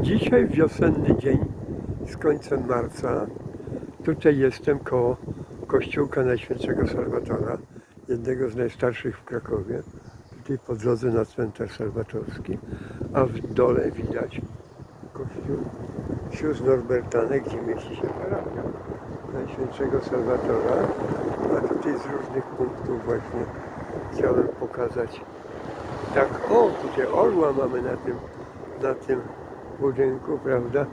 Dzisiaj wiosenny dzień z końcem marca. Tutaj jestem koło kościółka Najświętszego Salwatora, jednego z najstarszych w Krakowie. Tutaj po drodze na cmentarz salwatorski, a w dole widać kościół sióstr Norbertanek, gdzie mieści się parafia Najświętszego Salwatora. A tutaj z różnych punktów właśnie chciałem pokazać tak, o, tutaj orła mamy na tym, na tym budynku, prawda?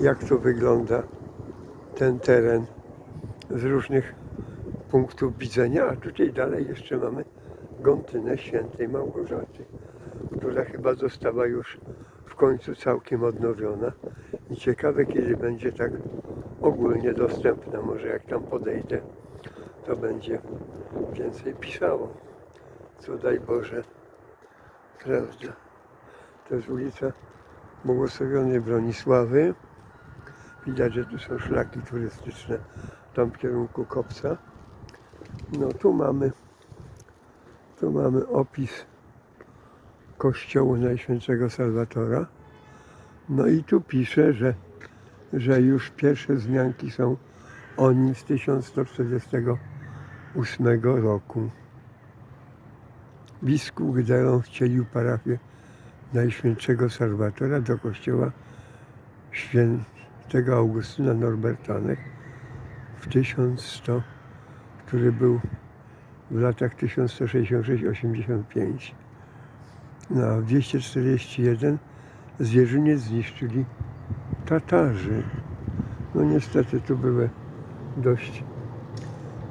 Jak to wygląda ten teren z różnych punktów widzenia, a tutaj dalej jeszcze mamy Gontynę Świętej Małgorzaty, która chyba została już w końcu całkiem odnowiona i ciekawe kiedy będzie tak ogólnie dostępna, może jak tam podejdę, to będzie więcej pisało. Co daj Boże, prawda. To jest ulica Błogosławionej Bronisławy. Widać, że tu są szlaki turystyczne tam w kierunku Kopca. No tu mamy tu mamy opis kościołu Najświętszego Salwatora. No i tu pisze, że, że już pierwsze wzmianki są o nim z 1148 roku. Biskup Gdelon wcielił parafię Najświętszego Salwatora do kościoła świętego Augustyna Norbertanek w 1100, który był w latach 1166-85. No, a w 241 zwierzyniec zniszczyli Tatarzy. No niestety tu były dość,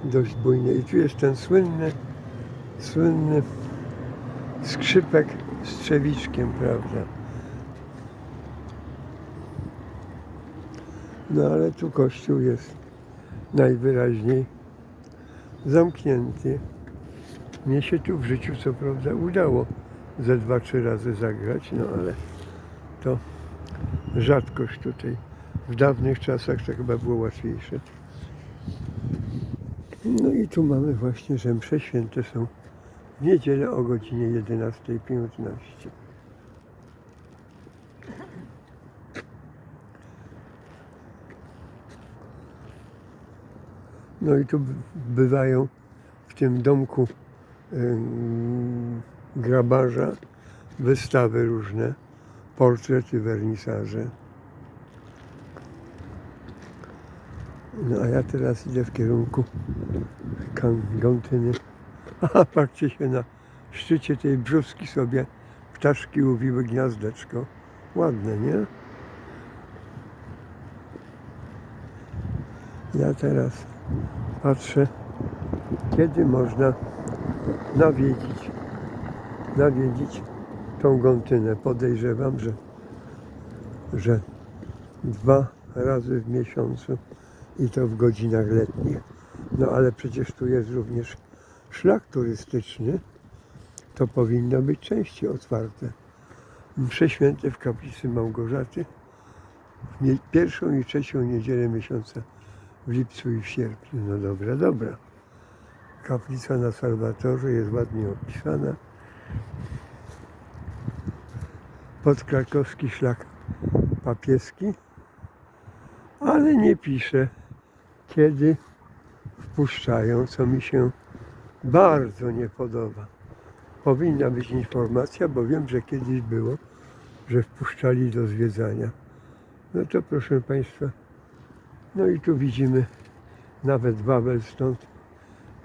dość bujne. I tu jest ten słynny, słynny skrzypek z trzewiczkiem, prawda? No ale tu kościół jest najwyraźniej zamknięty. Mnie się tu w życiu co prawda udało ze dwa, trzy razy zagrać, no ale to rzadkość tutaj. W dawnych czasach to chyba było łatwiejsze. No i tu mamy właśnie, że msze święte są w niedzielę o godzinie 11.15. No i tu bywają w tym domku grabarza wystawy różne, portrety, wernisaże. No a ja teraz idę w kierunku Kan- Aha, patrzcie się na szczycie tej brzuski sobie ptaszki łowiły gniazdeczko. Ładne, nie? Ja teraz patrzę, kiedy można nawiedzić, nawiedzić tą Gontynę. Podejrzewam, że, że dwa razy w miesiącu i to w godzinach letnich. No ale przecież tu jest również szlak turystyczny. To powinno być częściej otwarte. Msze święte w kaplicy Małgorzaty w pierwszą i trzecią niedzielę miesiąca w lipcu i w sierpniu. No dobra, dobra. Kaplica na Salwatorze jest ładnie opisana. Podkrakowski szlak papieski, ale nie pisze, kiedy wpuszczają, co mi się bardzo nie podoba. Powinna być informacja, bo wiem, że kiedyś było, że wpuszczali do zwiedzania. No to proszę Państwa, no i tu widzimy nawet Wawel stąd.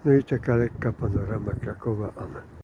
No i taka lekka panorama Krakowa. Amen.